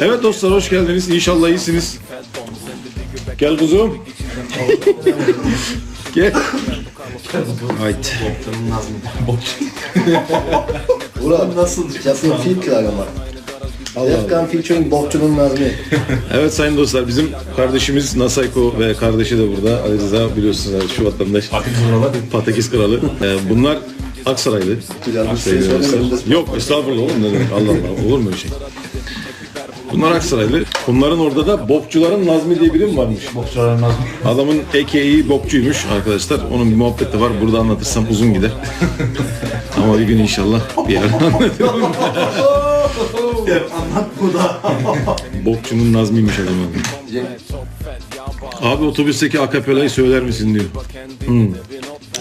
Evet dostlar hoş geldiniz. İnşallah iyisiniz. Gel kuzum. Gel. Haydi. Ulan nasıl? Feat kırar ama. Defkan featuring Bokçu'nun Nazmi. Evet sayın dostlar bizim kardeşimiz Nasayko ve kardeşi de burada. Ali Rıza biliyorsunuz şu vatandaş. Patakiz kralı. Ee, bunlar Aksaraylı. Yanlış şey. Yok estağfurullah oğlum ne demek Allah Allah olur mu öyle şey? Bunlar Aksaraylı. Bunların orada da Bokçuların Nazmi diye biri mi varmış? Bokçuların Nazmi. Adamın AK'yi bokçuymuş arkadaşlar. Onun bir muhabbeti var. Burada anlatırsam uzun gider. Ama bir gün inşallah bir yerde anlatırım. Anlat bu da. Bokçunun Nazmi'ymiş adamın. Abi otobüsteki akapelayı söyler misin diyor. Hmm.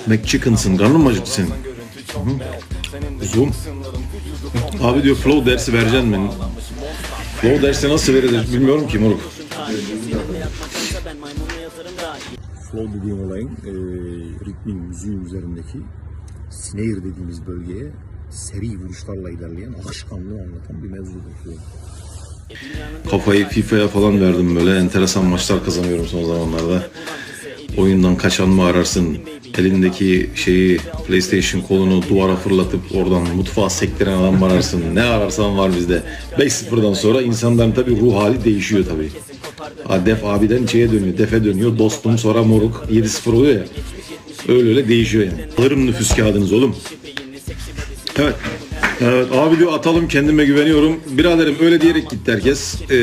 McChickens'ın karnın mı acıktı senin? Hı. Zoom. Abi diyor flow dersi vereceksin mi? Flow dersi nasıl verilir bilmiyorum ki moruk. Flow dediğim olayın e, ritmin, müziğin üzerindeki snare dediğimiz bölgeye seri vuruşlarla ilerleyen akışkanlığı anlatan bir mevzudur. Kafayı FIFA'ya falan verdim böyle enteresan maçlar kazanıyorum son zamanlarda. Oyundan kaçan mı ararsın? Elindeki şeyi PlayStation kolunu duvara fırlatıp oradan mutfağa sektiren adam mı ararsın? Ne ararsan var bizde. 5-0'dan sonra insanların tabii ruh hali değişiyor tabii. Ha, Def abiden şeye dönüyor, defe dönüyor. Dostum sonra moruk 7-0 oluyor ya. Öyle öyle değişiyor yani. Alırım nüfus kağıdınız oğlum. Evet. Evet abi diyor atalım kendime güveniyorum. Biraderim öyle diyerek gitti herkes. Ee,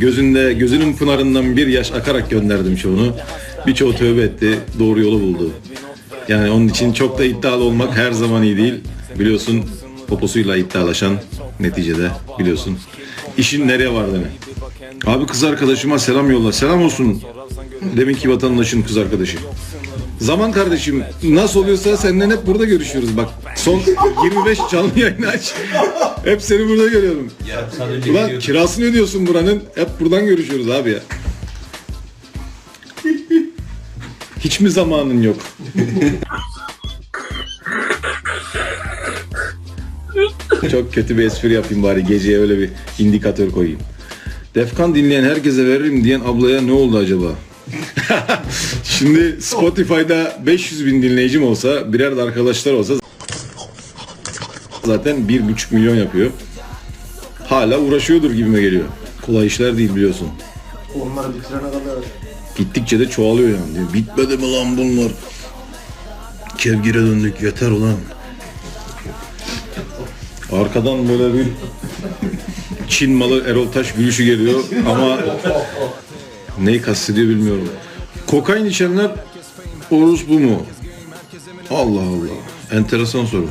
gözünde gözünün pınarından bir yaş akarak gönderdim çoğunu. Birçoğu tövbe etti. Doğru yolu buldu. Yani onun için çok da iddialı olmak her zaman iyi değil. Biliyorsun poposuyla iddialaşan neticede biliyorsun. İşin nereye vardığını. Abi kız arkadaşıma selam yolla. Selam olsun. Deminki vatandaşın kız arkadaşı. Zaman kardeşim nasıl oluyorsa senden hep burada görüşüyoruz bak. Son 25 canlı yayın aç. Hep seni burada görüyorum. Ulan kirasını ödüyorsun buranın. Hep buradan görüşüyoruz abi ya. Hiç mi zamanın yok? Çok kötü bir espri yapayım bari geceye öyle bir indikatör koyayım. Defkan dinleyen herkese veririm diyen ablaya ne oldu acaba? Şimdi Spotify'da 500 bin dinleyicim olsa, birer de arkadaşlar olsa zaten 1,5 milyon yapıyor. Hala uğraşıyordur gibime geliyor. Kolay işler değil biliyorsun. Onları bitirene kadar. Gittikçe de çoğalıyor yani. Diyor. Bitmedi mi lan bunlar? Kevgire döndük yeter ulan. Arkadan böyle bir Çin malı Erol Taş gülüşü geliyor ama neyi kastediyor bilmiyorum. Kokain içenler orus bu mu? Allah Allah. Enteresan soru.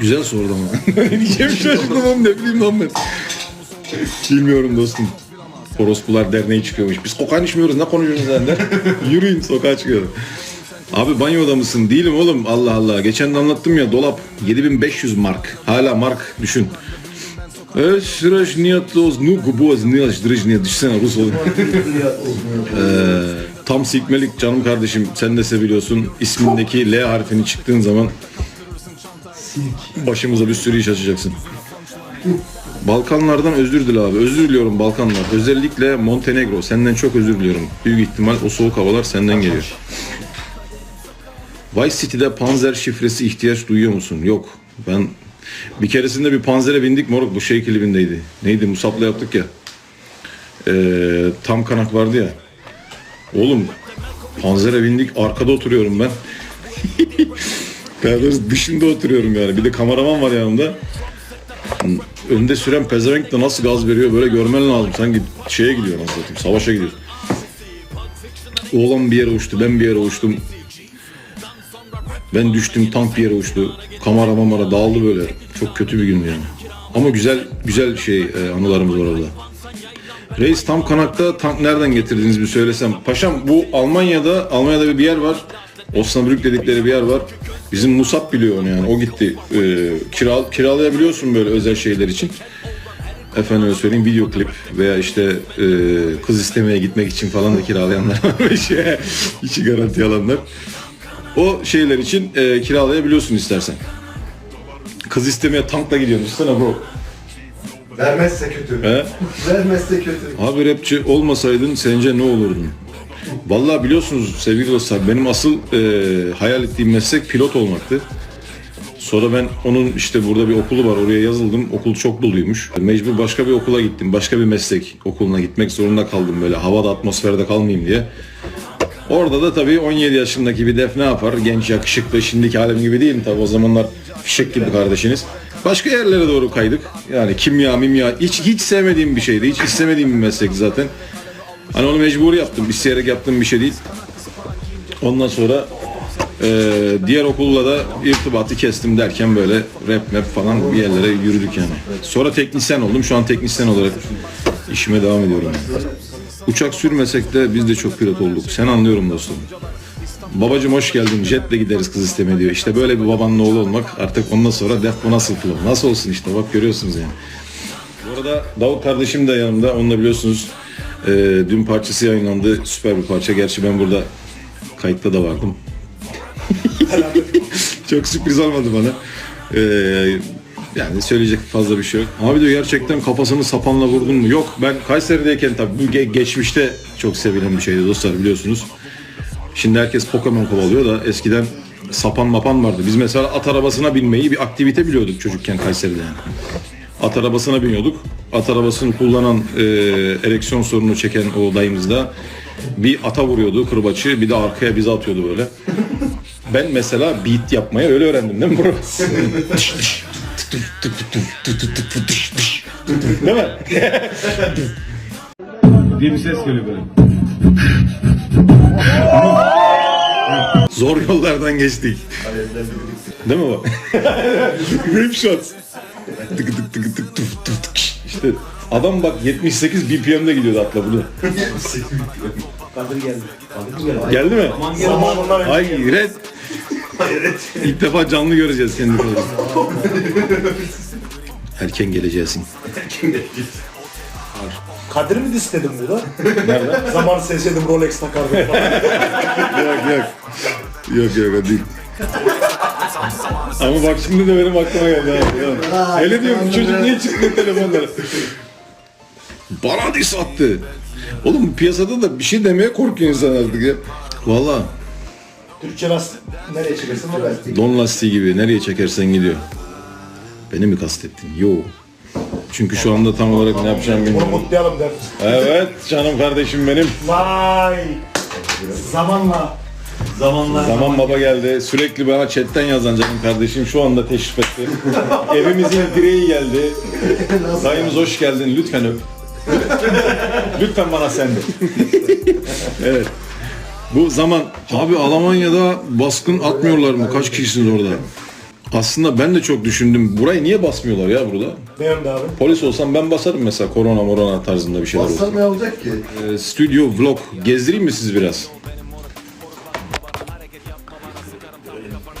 Güzel sordu ama. diyeceğim şaşırdım oğlum ne bileyim lan ben. Bilmiyorum dostum. Orospular Derneği çıkıyormuş. Biz kokain içmiyoruz ne konuşuyorsun sen de? Yürüyün sokağa çıkıyorum. Abi banyoda mısın? Değilim oğlum. Allah Allah. Geçen de anlattım ya dolap 7500 mark. Hala mark düşün. Şıraş niyatlı oz, nu guboz, niyaz, dırıç niyat, düşsene Rus oğlum. Ee, tam sikmelik canım kardeşim, sen de seviliyorsun. İsmindeki L harfini çıktığın zaman başımıza bir sürü iş açacaksın. Balkanlardan özür dile abi. Özür diliyorum Balkanlar. Özellikle Montenegro. Senden çok özür diliyorum. Büyük ihtimal o soğuk havalar senden geliyor. Vice City'de panzer şifresi ihtiyaç duyuyor musun? Yok. Ben bir keresinde bir panzere bindik moruk bu şey klibindeydi. Neydi Musab'la yaptık ya. Ee, tam kanak vardı ya. Oğlum panzere bindik arkada oturuyorum ben. Daha doğrusu dışında oturuyorum yani. Bir de kameraman var yanımda. Önde süren pezevenk de nasıl gaz veriyor böyle görmen lazım. Sanki şeye gidiyor nasıl satayım, savaşa gidiyor. Oğlan bir yere uçtu, ben bir yere uçtum. Ben düştüm, tank bir yere uçtu. Kamera mamara dağıldı böyle. Çok kötü bir gündü yani. Ama güzel güzel şey e, anılarımız orada. Reis tam kanakta tank nereden getirdiniz bir söylesem. Paşam bu Almanya'da Almanya'da bir yer var. Osnabrück dedikleri bir yer var. Bizim Musab biliyor onu yani. O gitti. E, kira, kiralayabiliyorsun böyle özel şeyler için. Efendime söyleyeyim video klip veya işte e, kız istemeye gitmek için falan da kiralayanlar var. Şey, içi garanti alanlar. O şeyler için e, kiralayabiliyorsun istersen. Kız istemeye tankla gidiyorsun. Düşünsene bro. Vermezse kötü. He? Vermezse kötü. Abi rapçi olmasaydın sence ne olurdun? Vallahi biliyorsunuz sevgili dostlar benim asıl e, hayal ettiğim meslek pilot olmaktı. Sonra ben onun işte burada bir okulu var oraya yazıldım. Okul çok doluymuş. Mecbur başka bir okula gittim. Başka bir meslek okuluna gitmek zorunda kaldım böyle havada atmosferde kalmayayım diye. Orada da tabii 17 yaşındaki bir def ne yapar? Genç yakışıklı şimdiki halim gibi değilim tabii o zamanlar fişek gibi kardeşiniz. Başka yerlere doğru kaydık. Yani kimya, mimya hiç hiç sevmediğim bir şeydi. Hiç istemediğim bir meslekti zaten. Hani onu mecbur yaptım. İsteyerek yaptığım bir şey değil. Ondan sonra eee, diğer okulla da irtibatı kestim derken böyle rap map falan bir yerlere yürüdük yani. Sonra teknisyen oldum. Şu an teknisyen olarak işime devam ediyorum. Uçak sürmesek de biz de çok pilot olduk. Sen anlıyorum dostum. Babacım hoş geldin. Jetle gideriz kız isteme diyor. İşte böyle bir babanın oğlu olmak artık ondan sonra def bu nasıl flow. Nasıl olsun işte bak görüyorsunuz yani. Bu arada Davut kardeşim de yanımda. Onunla biliyorsunuz e, dün parçası yayınlandı. Süper bir parça. Gerçi ben burada kayıtta da vardım. Çok sürpriz olmadı bana. E, yani söyleyecek fazla bir şey yok. Abi diyor gerçekten kafasını sapanla vurdun mu? Yok ben Kayseri'deyken tabii bu ge- geçmişte çok sevilen bir şeydi dostlar biliyorsunuz. Şimdi herkes Pokemon kovalıyor da eskiden sapan mapan vardı. Biz mesela at arabasına binmeyi bir aktivite biliyorduk çocukken Kayseri'de yani. At arabasına biniyorduk. At arabasını kullanan e, ereksiyon sorunu çeken o dayımız da bir ata vuruyordu kırbaçı bir de arkaya bize atıyordu böyle. Ben mesela beat yapmayı öyle öğrendim değil mi bro? değil mi? diye bir ses geliyor böyle. Zor yollardan geçtik. Değil mi bu? Rip shot. Tık tık tık tık tık tık tık. İşte adam bak 78 BPM'de gidiyordu atla bunu. Kadir geldi. Kadir geldi. Geldi mi? Zamanından önce. Hayret. İlk defa canlı göreceğiz kendi kızımızı. Erken geleceksin. Kadir mi istedim burada? Nerede? Zaman seçelim Rolex takardım falan. yok yok. Yok yok o değil. Ama bak şimdi de benim aklıma geldi abi. Hele diyorum bu çocuk niye çıktı telefonlara? Bana diss attı. Oğlum piyasada da bir şey demeye korkuyor insan artık ya. Valla Türkçe lastik nereye çıkarsın o lastik. don lastiği gibi nereye çekersen gidiyor. Beni mi kastettin? Yo. Çünkü şu anda tam olarak ne yapacağımı Bunu bilmiyorum. kutlayalım der. Evet canım kardeşim benim. Vay. Zamanla. Zamanla. Zaman baba geldi. Sürekli bana chatten yazan canım kardeşim şu anda teşrif etti. Evimizin direği geldi. Dayımız hoş geldin. Lütfen öp. Lütfen bana sen de. evet. Bu zaman abi Almanya'da baskın atmıyorlar mı? Kaç kişisiniz orada? Aslında ben de çok düşündüm. Burayı niye basmıyorlar ya burada? Benim de abi. Polis olsam ben basarım mesela korona morona tarzında bir şeyler. Bassan ne olacak ki? Ee, stüdyo vlog gezdireyim mi siz biraz?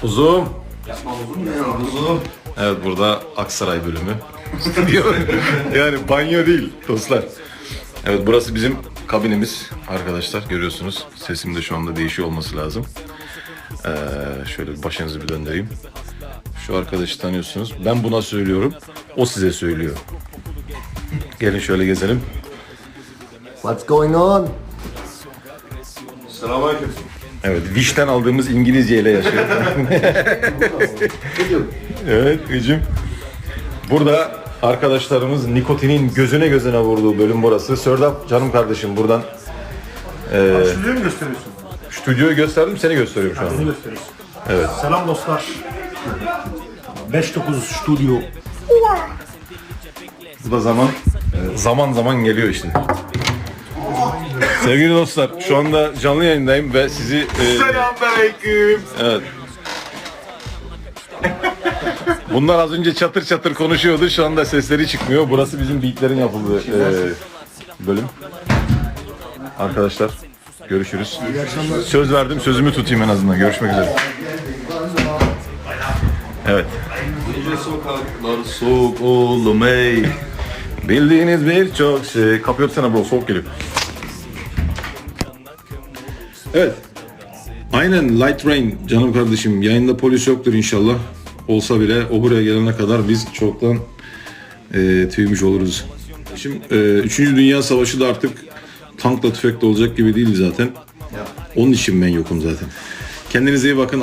Uzun. Uzun. Evet burada Aksaray bölümü. Yani banyo değil dostlar. Evet burası bizim kabinimiz arkadaşlar görüyorsunuz. Sesim de şu anda değişiyor olması lazım. Ee, şöyle başınızı bir döndüreyim. Şu arkadaşı tanıyorsunuz. Ben buna söylüyorum. O size söylüyor. Gelin şöyle gezelim. What's going on? Selamünaleyküm. Evet, Viş'ten aldığımız İngilizce ile yaşıyor. evet, Gıcım. Burada arkadaşlarımız nikotinin gözüne gözüne vurduğu bölüm burası. Sördap canım kardeşim buradan Stüdyoyu mu gösteriyorsun? stüdyoyu gösterdim seni gösteriyorum şu Beni an. gösteriyorsun. Evet. Selam dostlar. 59 stüdyo. Bu da zaman zaman zaman geliyor işte. Sevgili dostlar, şu anda canlı yayındayım ve sizi e, Selamünaleyküm. Evet. Bunlar az önce çatır çatır konuşuyordu. Şu anda sesleri çıkmıyor. Burası bizim beatlerin yapıldığı e, bölüm. Arkadaşlar görüşürüz. Söz verdim. Sözümü tutayım en azından. Görüşmek üzere. Evet. Gece sokaklar soğuk oğlum ey Bildiğiniz birçok şey. Kapıyı örtsene bro. Soğuk geliyor. Evet. Aynen Light Rain canım kardeşim. Yayında polis yoktur inşallah. olsa bile o buraya gelene kadar biz çoktan e, tüymüş oluruz. Şimdi e, 3. Dünya Savaşı da artık tankla tüfekle olacak gibi değil zaten. Onun için ben yokum zaten. Kendinize iyi bakın.